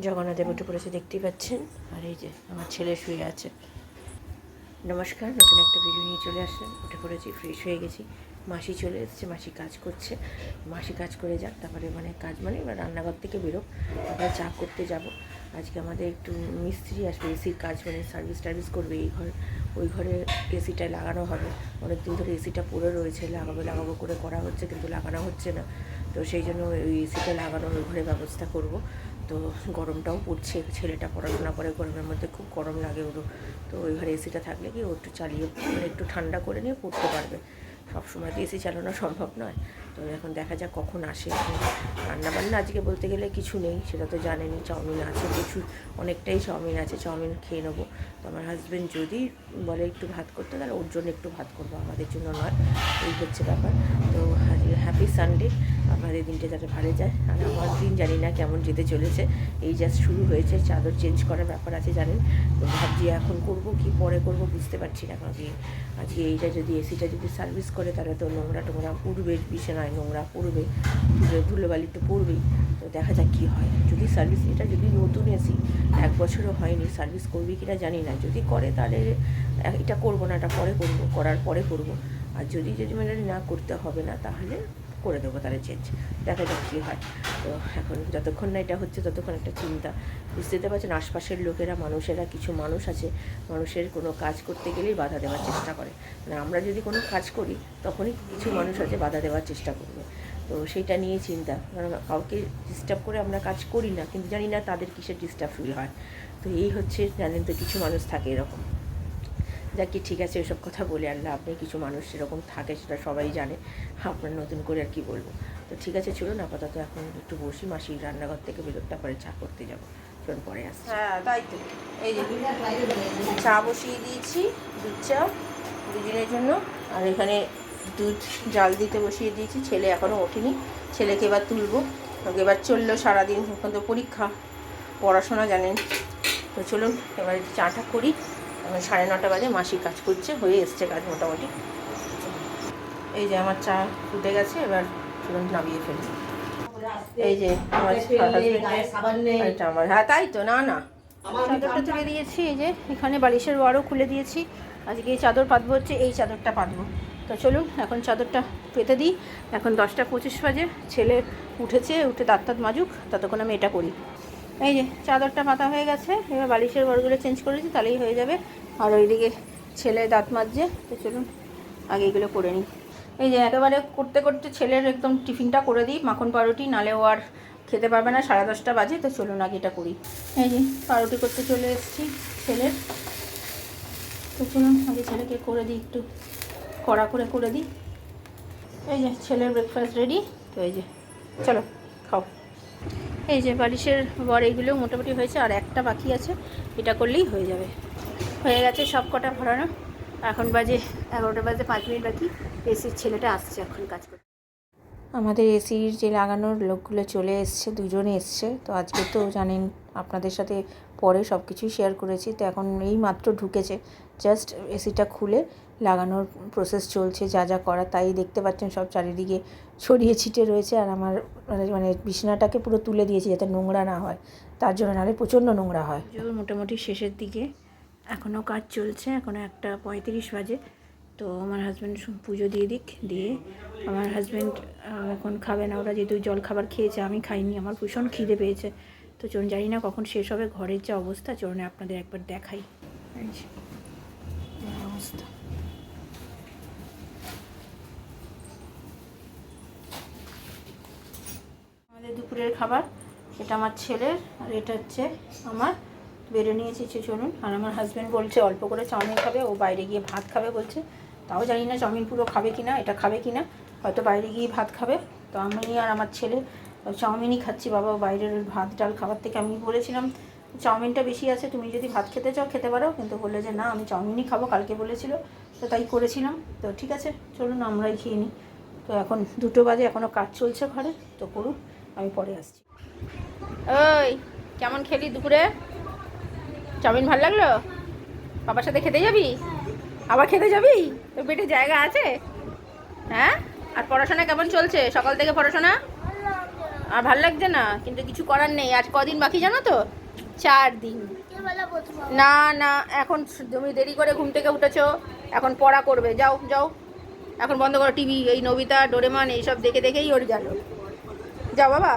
জগন্নাথের উঠে পড়েছে দেখতেই পাচ্ছেন। আর এই যে আমার ছেলে শুয়ে আছে। নমস্কার, নতুন একটা ভিডিও নিয়ে চলে আসলাম। উঠে পড়েছি ফ্রেশ হয়ে গেছি। মাসি চলে এসেছে, মাসি কাজ করছে। মাসি কাজ করে যাক, তারপরে মানে কাজ মানে এবার রান্নাঘর থেকে বেরোক। তারপরে চা করতে যাব। আজকে আমাদের একটু মিস্ত্রি আসবে এসির কাজ মানে সার্ভিস টার্ভিস করবে এই ঘর, ওই ঘরে এসিটা লাগানো হবে। অনেক দিন ধরে এসিটা পড়ে রয়েছে, লাগাবো লাগাবো করে করা হচ্ছে কিন্তু লাগানো হচ্ছে না। তো সেই জন্য ওই এসিটা লাগানোর ওই ঘরে ব্যবস্থা করব। তো গরমটাও পড়ছে, ছেলেটা পড়াশোনা করে, গরমের মধ্যে খুব গরম লাগে ওরও। তো ওই এসিটা থাকলে কি ও একটু চালিয়ে মানে একটু ঠান্ডা করে নিয়ে পড়তে পারবে। সব সময় তো এসি চালানো সম্ভব নয়। তো এখন দেখা যাক কখন আসে। রান্না বান্না আজকে বলতে গেলে কিছু নেই, সেটা তো জানেনি চাউমিন আছে প্রচুর, অনেকটাই চাউমিন আছে, চাউমিন খেয়ে নেব। তো আমার হাজব্যান্ড যদি বলে একটু ভাত করতে, তাহলে ওর জন্য একটু ভাত করব, আমাদের জন্য নয়, এই হচ্ছে ব্যাপার। তো হ্যাপি সানডে আপনাদের দিনটা যাতে ভালো যায়। আর আমার দিন জানি না কেমন যেতে চলেছে। এই জাস্ট শুরু হয়েছে, চাদর চেঞ্জ করার ব্যাপার আছে জানেন। তো ভাবছি এখন করব কি, পরে করব বুঝতে পারছি না। কারণ আজকে এইটা যদি এসিটা যদি সার্ভিস করে, তাহলে তো নোংরা টোংরা পড়বে বিছানায় নোংরা পড়বে, ধুলো, ধুলোবালি তো পড়বেই। তো দেখা যাক কী হয়। যদি সার্ভিস এটা যদি নতুন এসি এক বছরও হয়নি সার্ভিস করবি কিনা জানি না। যদি করে তাহলে এটা করব না, এটা পরে করব, করার পরে করব। আর যদি যদি মানে না করতে হবে না, তাহলে করে দেবো তাহলে চেঞ্জ দেখা যাক কী হয়। তো এখন যতক্ষণ না এটা হচ্ছে, ততক্ষণ একটা চিন্তা। বুঝতে পারছেন, আশপাশের লোকেরা, মানুষেরা, কিছু মানুষ আছে, মানুষের কোনো কাজ করতে গেলেই বাধা দেওয়ার চেষ্টা করে। মানে আমরা যদি কোনো কাজ করি, তখনই কিছু মানুষ আছে, বাধা দেওয়ার চেষ্টা করবে। তো সেইটা নিয়ে চিন্তা। কারণ কাউকে ডিস্টার্ব করে আমরা কাজ করি না, কিন্তু জানি না তাদের কিসের ডিস্টার্ব ফিল হয়। তো এই হচ্ছে, জানেন তো, কিছু মানুষ থাকে এরকম। যাক ঠিক আছে ওসব কথা বলে আর লাভ নেই, কিছু মানুষ সেরকম থাকে সেটা সবাই জানে আপনার নতুন করে আর কি বলব। তো ঠিক আছে চলুন, আপাতত এখন একটু বসি, মাসির রান্নাঘর থেকে বেরোতে, তারপরে চা করতে যাব। চলুন, পরে আসছি। হ্যাঁ তাই তো। এই যে চা বসিয়ে দিয়েছি, দুধ চা দুজনের জন্য। আর এখানে দুধ জাল দিতে বসিয়ে দিয়েছি, ছেলে এখনও ওঠেনি। ছেলেকে এবার তুলবো। এবার চলল সারাদিন, এখন তো পরীক্ষা, পড়াশোনা জানেন। তো চলুন, এবার চাটা করি। সাড়ে নটা বাজে মাসি কাজ করছে হয়ে এসছে কাজ মোটামুটি। এই যে আমার চা ফুটে গেছে এবার চলুন নামিয়ে ফেলি। এই যে আমার হ্যাঁ তাই তো না না। চাদরটা তুলে দিয়েছি এই যে এখানে বালিশের ওয়ারও খুলে দিয়েছি। আজকে এই চাদর পাতবো হচ্ছে এই চাদরটা পাতবো। তো চলুন এখন চাদরটা পেতে দিই। এখন দশটা পঁচিশ বাজে ছেলে উঠেছে উঠে দাঁত তাঁত মাজুক ততক্ষণ আমি এটা করি। এই যে চাদরটা পাতা হয়ে গেছে, এবার বালিশের ওয়ারগুলো চেঞ্জ করেছি তাহলেই হয়ে যাবে। আর ওইদিকে ছেলে দাঁত মাজছে, তো চলুন আগে এগুলো করে নিই। এই যে একেবারে করতে করতে ছেলের একদম টিফিনটা করে দিই, মাখন পাউরুটি নালে ও আর খেতে পারবে না, সাড়ে দশটা বাজে, তো চলুন আগে এটা করি। এই যে পাউরুটি করতে চলে এসেছি ছেলের তো চলুন আগে ছেলেকে করে দিই, একটু কড়া করে করে দিই। এই যে ছেলের ব্রেকফাস্ট রেডি তো এই যে, চলো। এই যে বালিশের বর এইগুলো মোটামুটি হয়েছে, আর একটা বাকি আছে। এটা করলেই হয়ে যাবে। হয়ে গেছে সব কটা ভরানো। এখন বাজে এগারোটা বাজে পাঁচ মিনিট বাকি। এসির ছেলেটা আসছে এখন কাজ করতে। আমাদের এসির যে লাগানোর লোকগুলো চলে এসছে, দুজনে এসছে। তো আজকে তো জানেন, আপনাদের সাথে পরে সব কিছুই শেয়ার করেছি। তো এখন এই মাত্র ঢুকেছে। জাস্ট এসিটা খুলে লাগানোর প্রসেস চলছে, যা যা করা তাই দেখতে পাচ্ছেন সব চারিদিকে ছড়িয়ে ছিটে রয়েছে। আর আমার মানে মানে বিছানাটাকে পুরো তুলে দিয়েছি যাতে নোংরা না হয়। তার জন্য নাহলে প্রচণ্ড নোংরা হয়। মোটামুটি শেষের দিকে। এখনও কাজ চলছে এখনও একটা পঁয়ত্রিশ বাজে। তো আমার হাজব্যান্ড পুজো দিয়ে দিক, দিয়ে আমার হাজব্যান্ড এখন খাবে না। ওরা যেহেতু জল খাবার খেয়েছে, আমি খাইনি। আমার ভীষণ খিদে পেয়েছে। তো চলুন জানি না কখন শেষ হবে। ঘরের যে অবস্থা চলুন আপনাদের একবার দেখাই। অবস্থা আমাদের দুপুরের খাবার। এটা আমার ছেলের আর এটা হচ্ছে আমার। বেড়ে নিয়েছি চে- চলুন। আর আমার হাজব্যান্ড বলছে, অল্প করে চাউমিন খাবে, ও বাইরে গিয়ে ভাত খাবে বলছে। তাও জানি না চাউমিন পুরো খাবে কি না এটা খাবে কি না হয়তো বাইরে গিয়ে ভাত খাবে। তো আমি আর আমার ছেলে চাউমিনই খাচ্ছি, বাবা। বাইরের ভাত ডাল খাবার থেকে আমি বলেছিলাম, চাউমিনটা বেশি আছে, তুমি যদি ভাত খেতে চাও, খেতে পারো। কিন্তু বললে যে, না, আমি চাউমিনই খাব। কালকে বলেছিল, তো তাই করেছিলাম। তো ঠিক আছে, চলুন আমরাই খেয়ে নিই। তো এখন দুটো বাজে এখনও কাজ চলছে ঘরে। তো করুন। আমি পরে আসছি। ওই কেমন খেলি দুপুরে? চাউমিন ভালো লাগল? বাবার সাথে খেতে যাবি? আবার খেতে যাবি? তোর পেটে জায়গা আছে? হ্যাঁ? আর পড়াশোনা কেমন চলছে? সকাল থেকে পড়াশোনা? আর ভালো লাগছে না? কিন্তু কিছু করার নেই। আজ কদিন বাকি জানো তো? চার দিন। না না, এখন তুমি দেরি করে ঘুম থেকে উঠেছো। এখন পড়া করবে। যাও যাও। এখন বন্ধ করো টিভি। এই নবিতা, ডোরেমান, এইসব দেখে দেখেই ওর গেল। যাও বাবা,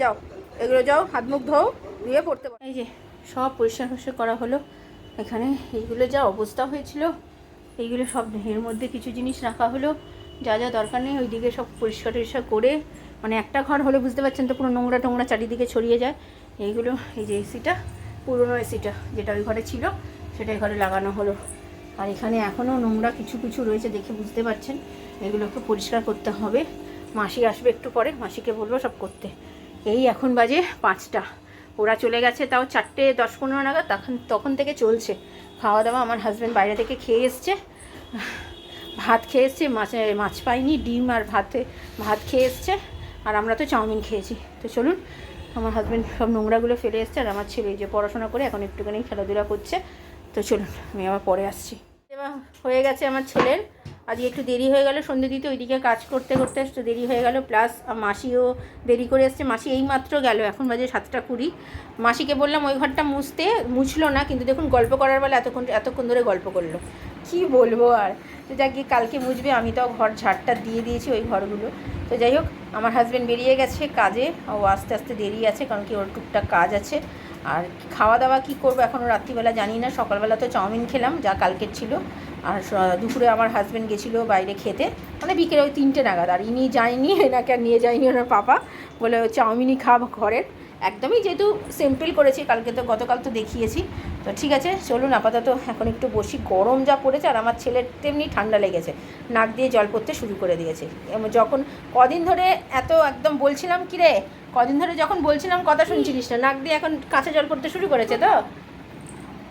যাও। এগুলো যাও, হাত মুখ ধোও, ধুয়ে পড়তে পারো। এই যে, সব পরিষ্কার পরিষ্কার করা হলো। এখানে এইগুলো যা অবস্থা হয়েছিল, এইগুলো সব এর মধ্যে কিছু জিনিস রাখা হলো। যা যা দরকার নেই, ওইদিকে সব পরিষ্কার টরিষ্কার করে মানে একটা ঘর হলে, বুঝতে পারছেন তো, পুরো নোংরা টোংরা চারিদিকে ছড়িয়ে যায়। এইগুলো, এই যে এসিটা পুরনো এসিটা যেটা ওই ঘরে ছিল সেটা এই ঘরে লাগানো হলো। আর এখানে এখনও নোংরা কিছু কিছু রয়েছে দেখে বুঝতে পারছেন। এগুলোকে পরিষ্কার করতে হবে। মাসি আসবে একটু পরে, মাসিকে বলব সব করতে। এই এখন বাজে পাঁচটা। ওরা চলে গেছে তাও চারটে দশ পনেরো নাগাদ, তখন তখন থেকে চলছে। খাওয়া দাওয়া আমার হাজব্যান্ড বাইরে থেকে খেয়ে এসছে। ভাত খেয়ে এসছে, মাছ মাছ পাইনি, ডিম আর ভাতে, ভাত খেয়ে এসছে। আর আমরা তো চাউমিন খেয়েছি। তো চলুন, আমার হাজব্যান্ড সব নোংরাগুলো ফেলে এসছে আর আমার ছেলে যে পড়াশোনা করে এখন একটুখানি খেলাধুলা করছে। তো চলুন, আমি আবার পরে আসছি। হয়ে গেছে আমার ছেলের আজকে একটু দেরি হয়ে গেল সন্ধ্যে দিতে ওইদিকে কাজ করতে করতে একটু দেরি হয়ে গেল প্লাস মাসিও দেরি করে এসছে। মাসি এই মাত্র গেল, এখন বাজে সাতটা কুড়ি। মাসিকে বললাম ওই ঘরটা মুছতে, মুছলো না, কিন্তু দেখুন গল্প করার বেলা এতক্ষণ এতক্ষণ ধরে গল্প করল। কি বলব আর? তো যাক, গিয়ে কালকে মুছবে, আমি তো ঘর ঝাড়টা দিয়ে দিয়েছি ওই ঘরগুলো। তো যাই হোক, আমার হাজব্যান্ড বেরিয়ে গেছে কাজে, ও আস্তে আস্তে দেরি আছে, কারণ কি ওর টুকটাক কাজ আছে। আর খাওয়া দাওয়া কী করব এখনও রাত্রিবেলা জানি না, সকালবেলা তো চাউমিন খেলাম, যা কালকের ছিল। আর দুপুরে আমার হাজব্যান্ড গেছিল বাইরে খেতে। মানে বিকেলে ওই তিনটে নাগাদ। আর ইনি যায়নি এনাকে আর নিয়ে যায়নি ওনার পাপা। বলে চাউমিনই খাব ঘরের। একদমই যেহেতু সিম্পল করেছি কালকে তো গতকাল তো দেখিয়েছি। তো ঠিক আছে চলুন আপাতত এখন একটু বসি। গরম যা পড়েছে আর আমার ছেলের তেমনি ঠান্ডা লেগেছে। নাক দিয়ে জল পড়তে শুরু করে দিয়েছে। যখন কদিন ধরে এত একদম বলছিলাম কি রে? কদিন ধরে যখন বলছিলাম কথা শুনছিলিস না নাক দিয়ে এখন কাঁচা জল পড়তে শুরু করেছে তো?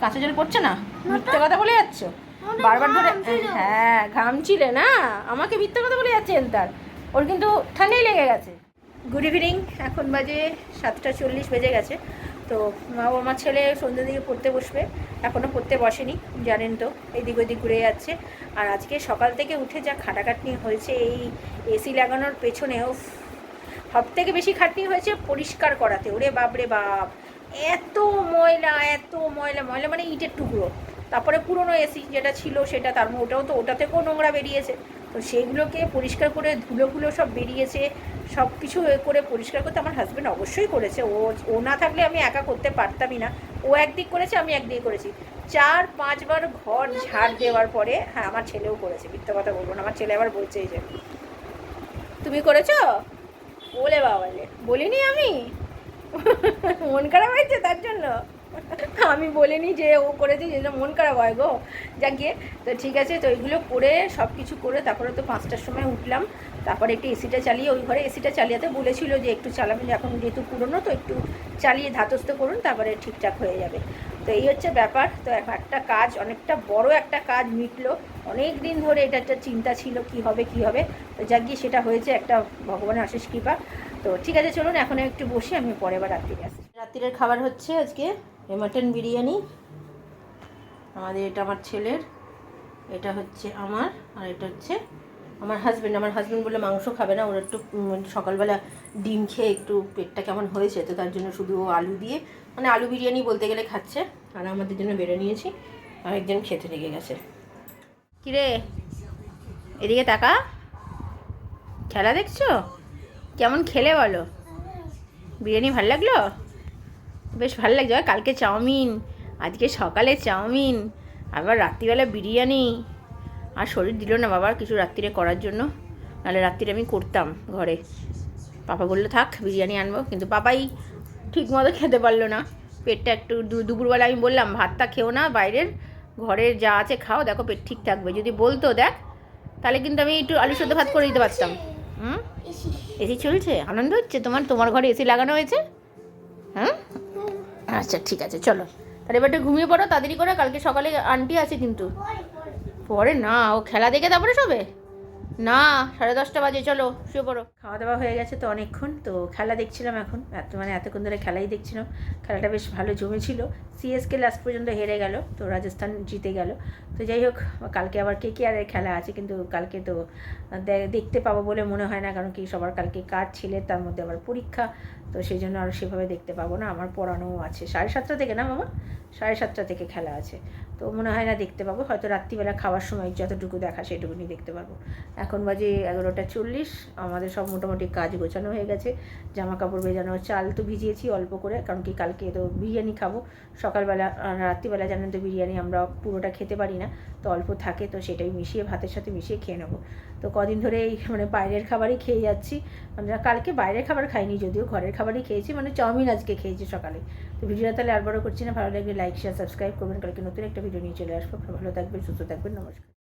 কাঁচা জল পড়ছে না মিথ্যে কথা বলে যাচ্ছ? বারবার ধরে হ্যাঁ ঘামছিলে না। আমাকে মিথ্যে কথা বলে যাচ্ছেন তার। ওর কিন্তু ঠান্ডাই লেগে গেছে। গুড ইভিনিং এখন বাজে সাতটা চল্লিশ বেজে গেছে। তো মা ও আমার ছেলে সন্ধ্যে দিকে পড়তে বসবে। এখনও পড়তে বসেনি জানেন তো এদিক ওদিক ঘুরে যাচ্ছে। আর আজকে সকাল থেকে উঠে যা খাটাখাটনি হয়েছে এই এসি লাগানোর পেছনেও সব থেকে বেশি খাটনি হয়েছে পরিষ্কার করাতে। ওরে বাপরে বাপ এত ময়লা এত ময়লা ময়লা মানে ইটের টুকরো। তারপরে পুরনো এসি যেটা ছিল সেটা, তার ওটাও তো, ওটা থেকেও নোংরা বেরিয়েছে। তো সেইগুলোকে পরিষ্কার করে ধুলোগুলো সব বেরিয়েছে, সব কিছু করে পরিষ্কার করতে আমার হাজব্যান্ড অবশ্যই করেছে। ও ও না থাকলে আমি একা করতে পারতামই না। ও একদিক করেছে, আমি একদিকে করেছি। চার, পাঁচবার ঘর ঝাড় দেওয়ার পরে হ্যাঁ আমার ছেলেও করেছে, মিথ্যা কথা বলব না, আমার ছেলে আবার বলছে যে, তুমি করেছ? বলে বাবালে বলিনি আমি। মন খারাপ হয়েছে তার জন্য। আমি বলিনি যে ও করেছে, যে জন্য মন খারাপ হয় গো। যাক গিয়ে, তো ঠিক আছে, তো এগুলো করে সব কিছু করে তারপরে তো পাঁচটার সময় উঠলাম। তারপরে একটু এসিটা চালিয়ে, ওই ঘরে এসিটা চালিয়েতে বলেছিল যে একটু চালাবেন এখন যেহেতু পুরনো, তো একটু চালিয়ে ধাতস্থ করুন, তারপরে ঠিকঠাক হয়ে যাবে। তো এই হচ্ছে ব্যাপার। তো একটা কাজ, অনেকটা বড় একটা কাজ মিটলো। অনেক দিন ধরে এটা একটা চিন্তা ছিল, কি হবে কি হবে। তো যাক গিয়ে সেটা হয়েছে, একটা ভগবানের আশিস কৃপা। তো ঠিক আছে, চলুন, এখন একটু বসে, আমি পরে আবার রাত্রিরে আসছি। রাত্রিরের খাবার হচ্ছে আজকে মাটন বিরিয়ানি। আমাদের এটা আমার ছেলের এটা হচ্ছে আমার আর এটা হচ্ছে আমার হাজব্যান্ড আমার হাজব্যান্ড বলে মাংস খাবে না ওর একটু উম, সকালবেলা ডিম খেয়ে একটু পেটটা কেমন হয়েছে তো তার জন্য শুধু আলু দিয়ে মানে আলু বিরিয়ানি বলতে গেলে খাচ্ছে আর আমাদের জন্য বেড়ে নিয়েছি আর একজন খেতে লেগে গেছে। কিরে? এদিকে তাকা। খেলা দেখছ? কেমন খেলে বলো? বিরিয়ানি ভালো লাগল? বেশ ভালো লাগছে। কালকে চাউমিন, আজকে সকালে চাউমিন, আবার রাত্রিবেলা বিরিয়ানি। আর শরীর দিল না বাবার কিছু রাত্রিরে করার জন্য। নাহলে রাত্রিরে আমি করতাম ঘরে। পাপা বলল, থাক, বিরিয়ানি আনব। কিন্তু পাপাই ঠিক মতো খেতে পারল না। পেটটা একটু দুপুরবেলা আমি বললাম, ভাতটা খেও না বাইরের। ঘরের যা আছে খাও। দেখো পেট ঠিক থাকবে। যদি বলতো, দেখ, তাহলে কিন্তু আমি একটু আলু সেদ্ধ ভাত করে দিতে পারতাম। হুম? এসি চলছে? আনন্দ হচ্ছে তোমার? তোমার ঘরে এসি লাগানো হয়েছে? হ্যাঁ? আচ্ছা ঠিক আছে, চলো। তাহলে এবার ঘুমিয়ে পড়ো, তাড়াতাড়ি করে, কালকে সকালে আন্টি আছে কিন্তু। পরে না, ও খেলা দেখে তারপরে শোবে? না, সাড়ে দশটা বাজে, চলো, শুয়ে পড়ো। খাওয়া দাওয়া হয়ে গেছে তো অনেকক্ষণ, তো খেলা দেখছিলাম এখন। এত মানে এতক্ষণ ধরে খেলাই দেখছিলাম। খেলাটা বেশ ভালো জমেছিল। সিএসকে লাস্ট পর্যন্ত হেরে গেল, তো রাজস্থান জিতে গেল। তো যাই হোক, কালকে আবার কে কে আর খেলা আছে, কিন্তু কালকে তো দেখতে পাবো বলে মনে হয় না, কারণ কি সবার কালকে কাজ ছেলে, তার মধ্যে আবার পরীক্ষা। তো সেই জন্য আর সেভাবে দেখতে পাবো না। আমার পড়ানোও আছে। সাড়ে সাতটা থেকে না বাবা? সাড়ে সাতটা থেকে খেলা আছে। তো মনে হয় না দেখতে পাবো। হয়তো রাত্রিবেলা খাওয়ার সময় যতটুকু দেখা সেটুকুনি দেখতে পাবো। এখন বাজে এগারোটা চল্লিশ। আমাদের সব মোটামুটি কাজ গোছানো হয়ে গেছে। জামা কাপড় ভেজানো, চাল তো ভিজিয়েছি অল্প করে। কারণ কি কালকে তো বিরিয়ানি খাব। সকালবেলা রাত্রিবেলা জানেন তো বিরিয়ানি আমরা পুরোটা খেতে পারি না। তো অল্প থাকে তো সেটাই মিশিয়ে, ভাতের সাথে মিশিয়ে খেয়ে নেব। তো কদিন ধরে এই মানে বাইরের খাবারই খেয়ে যাচ্ছি। মানে কালকে বাইরের খাবার খাইনি যদিও, ঘরের খাবারই খেয়েছি মানে চাউমিন আজকে খেয়েছি সকালে। তো ভিডিওটা তাহলে আর বড় করছি না, ভালো লাগলে লাইক শেয়ার সাবস্ক্রাইব করবেন, কালকে নতুন একটা ভিডিও নিয়ে চলে আসব। ভালো থাকবেন, সুস্থ থাকবেন, নমস্কার।